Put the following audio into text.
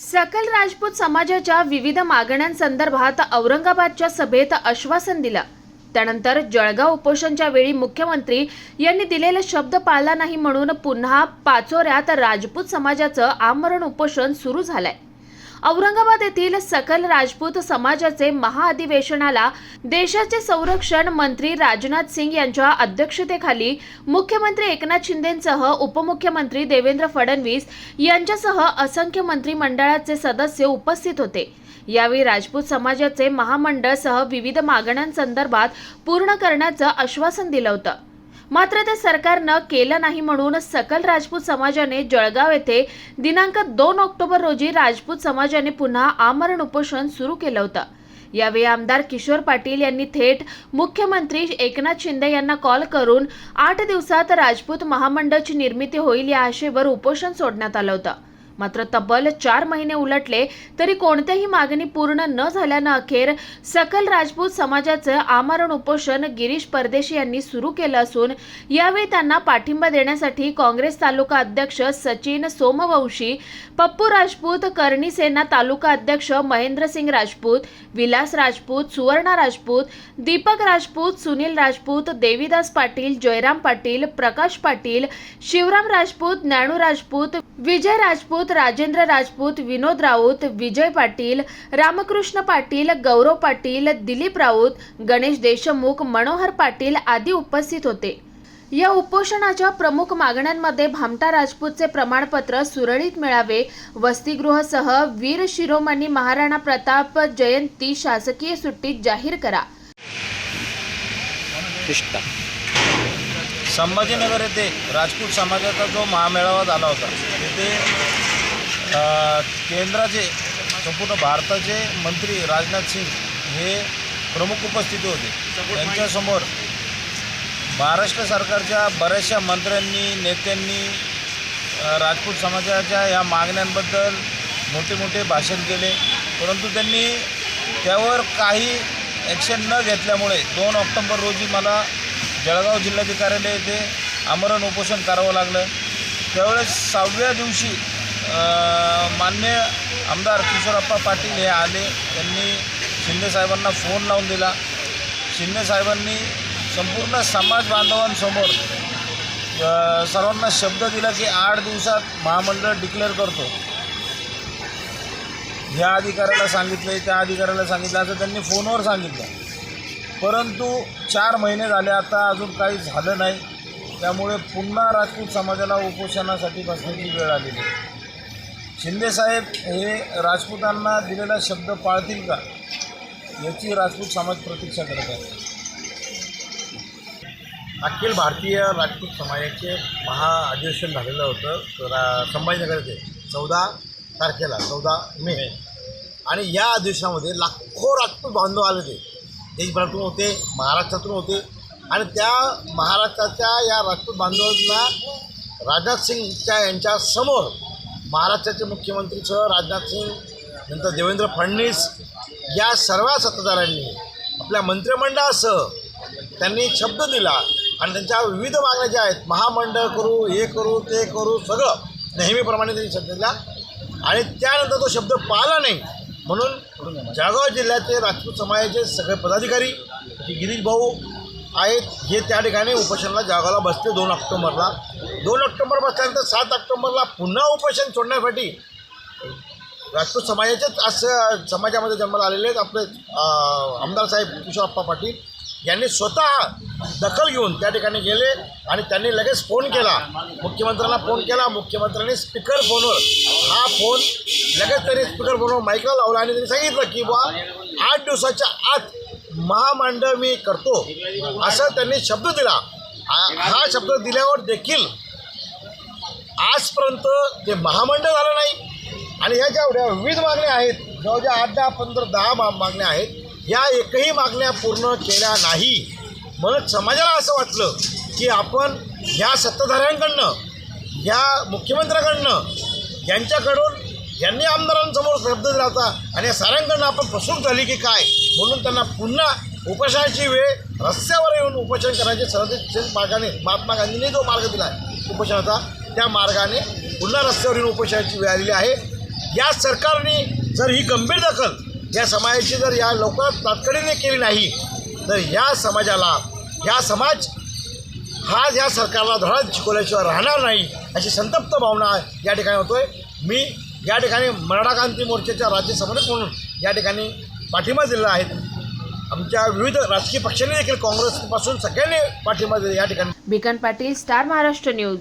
सकल राजपूत समाजाच्या विविध मागण्यांसंदर्भात औरंगाबादच्या सभेत आश्वासन दिलं. त्यानंतर जळगाव उपोषणच्या वेळी मुख्यमंत्री यांनी दिलेला शब्द पाळला नाही म्हणून पुन्हा पाचोऱ्यात राजपूत समाजाचं आमरण उपोषण सुरू झालंय. औरंगाबाद येथील सकल राजपूत समाजाचे महाअधिवेशनाला देशाचे संरक्षण मंत्री राजनाथ सिंग यांच्या अध्यक्षतेखाली मुख्यमंत्री एकनाथ शिंदेसह उपमुख्यमंत्री देवेंद्र फडणवीस यांच्यासह असंख्य मंत्रिमंडळाचे सदस्य उपस्थित होते. यावेळी राजपूत समाजाचे महामंडळसह विविध मागण्यांसंदर्भात पूर्ण करण्याचं आश्वासन दिलं होतं. मात्र ते सरकारनं केलं नाही म्हणून सकल राजपूत समाजाने जळगाव येथे दिनांक दोन ऑक्टोबर रोजी राजपूत समाजाने पुन्हा आमरण उपोषण सुरू केलं होतं. यावेळी आमदार किशोर पाटील यांनी थेट मुख्यमंत्री एकनाथ शिंदे यांना कॉल करून आठ दिवसात राजपूत महामंडळाची निर्मिती होईल या आशेवर उपोषण सोडण्यात आलं होतं. मात्र तब्बल चार महिने उलटले तरी कोणत्याही मागणी पूर्ण न झाल्यानं अखेर सकल राजपूत समाजाचं आमरण उपोषण गिरीश परदेशी यांनी सुरू केलं असून यावेळी त्यांना पाठिंबा देण्यासाठी काँग्रेस तालुका अध्यक्ष सचिन सोमवंशी पप्पू राजपूत करणी सेना तालुका अध्यक्ष महेंद्रसिंग राजपूत विलास राजपूत सुवर्णा राजपूत दीपक राजपूत सुनील राजपूत देवीदास पाटील जयराम पाटील प्रकाश पाटील शिवराम राजपूत ज्ञानू राजपूत विजय राजपूत राजेंद्र राजपूत विनोद राऊत विजय पाटील रामकृष्ण पाटील गौरव पाटील दिलीप राऊत गणेश देशमुख मनोहर पाटील आदी उपस्थित होते. या उपोषणाच्या प्रमुख मागण्यांमध्ये भामटा राजपूतचे प्रमाणपत्र सुरळीत मिळावे वसतिगृहसह वीर शिरोमणी महाराणा प्रताप जयंती शासकीय सुट्टीत जाहीर करा. संभाजीनगर येथे राजपूत समाजाचा जो महामेळावा झाला होता तिथे केंद्राचे संपूर्ण भारताचे मंत्री राजनाथ सिंग हे प्रमुख उपस्थिती होते. त्यांच्यासमोर महाराष्ट्र सरकारच्या बऱ्याचशा मंत्र्यांनी नेत्यांनी राजपूत समाजाच्या या मागण्यांबद्दल मोठे मोठे भाषण केले. परंतु त्यांनी त्यावर काही ॲक्शन न घेतल्यामुळे दोन ऑक्टोंबर रोजी मला जळगाव जिल्हाधिकाऱ्यालय येथे आमरण उपोषण करावं लागलं. त्यावेळेस सहाव्या दिवशी मान्य आमदार किशोरप्पा पाटील हे आले. त्यांनी शिंदेसाहेबांना फोन लावून दिला. शिंदेसाहेबांनी संपूर्ण समाज बांधवांसमोर सर्वांना शब्द दिला की आठ दिवसात महामंडळ डिक्लेअर करतो. ह्या अधिकाऱ्याला सांगितलं त्या अधिकाऱ्याला सांगितलं असं त्यांनी फोनवर सांगितलं. परंतु चार महिने झाले आता अजून काही झालं नाही. त्यामुळे पुन्हा राजपूत समाजाला उपोषणासाठी बसण्याची वेळ आलेली आहे. शिंदेसाहेब हे राजपूतांना दिलेला शब्द पाळतील का? याची राजपूत समाज प्रतीक्षा करत आहे अखिल भारतीय राजपूत समाजाचे महाअधिवेशन झालेलं होतं. रा संभाजीनगर चौदा तारखेला चौदा मे. आणि या अधिवेशनामध्ये लाखो राजपूत बांधव आले होते. देशभरातून होते महाराष्ट्रातून होते. आणि त्या महाराष्ट्राच्या या राजपूत बांधवांना राजनाथ सिंगच्या यांच्या समोर महाराष्ट्राचे मुख्यमंत्री राजनाथ सिंग नंतर देवेंद्र फडणवीस या सर्व सत्ताधाऱ्यांनी आपल्या मंत्रिमंडळासह त्यांनी शब्द दिला आणि त्यांच्या विविध मागण्या ज्या आहेत महामंडळ करू हे करू ते करू सगळं नेहमीप्रमाणे त्यांनी शब्द दिला. आणि त्यानंतर तो शब्द पाळला नाही. म्हणून जळगाव जिल्ह्याचे राजपूत समाजाचे सगळे पदाधिकारी गिरीश भाऊ आहेत. हे त्या ठिकाणी उपोषणाला जागाला बसते दोन ऑक्टोबरला. दोन ऑक्टोबर बसल्यानंतर सात ऑक्टोबरला पुन्हा उपोषण सोडण्यासाठी राजपूत समाजाचेच असं समाजामध्ये जन्माला आलेले आहेत आपले आमदार साहेब किशोरप्पा पाटील. यांनी स्वतः दखल घेऊन त्या ठिकाणी गेले आणि त्यांनी लगेच फोन केला. मुख्यमंत्र्यांना फोन केला. मुख्यमंत्र्यांनी स्पीकर फोनवर हा फोन लगेच त्यांनी स्पीकर फोनवर माईकला लावला आणि त्यांनी सांगितलं की बा आठ दिवसाच्या आत महामंडळ मी करतो. असं त्यांनी शब्द दिला. हा हा शब्द दिल्यावर देखील आजपर्यंत ते महामंडळ झालं नाही. आणि ह्या ज्या विविध मागण्या आहेत जवळजवळ आठ दहा पंधरा दहा मा मागण्या आहेत या एकही मागण्या पूर्ण केल्या नाही. म्हणून समाजाला असं वाटलं की आपण ह्या सत्ताधाऱ्यांकडनं ह्या मुख्यमंत्र्याकडनं यांच्याकडून यांनी आमदारांसमोर शब्द दिला होता आणि या साऱ्यांकडनं आपण फसवणूक झाली की काय? म्हणून त्यांना पुन्हा उपोषणाची वेळ रस्त्यावर येऊन उपोषण करायचे. सर्वोच्च मार्गाने महात्मा गांधींनी जो मार्ग दिला आहे उपोषणाचा त्या मार्गाने पुन्हा रस्त्यावर येऊन उपोषणाची वेळ आलेली आहे. या सरकारने जर ही गंभीर दखल या समाजाची जर या लवकरात तातडीने केली नाही तर या समाजाला या समाज हा या सरकारला धडा शिकवल्याशिवाय राहणार नाही अशी संतप्त भावना या ठिकाणी होतोय. मी या ठिकाणी मराठा क्रांती मोर्चाच्या राज्य समन्वयक म्हणून या ठिकाणी पाठिंबा दिलेला आहे? आमच्या विविध राजकीय पक्षांनी देखील काँग्रेसपासून सगळ्यांनी पाठिंबा दिला या ठिकाणी. बिकन पाटील स्टार महाराष्ट्र न्यूज.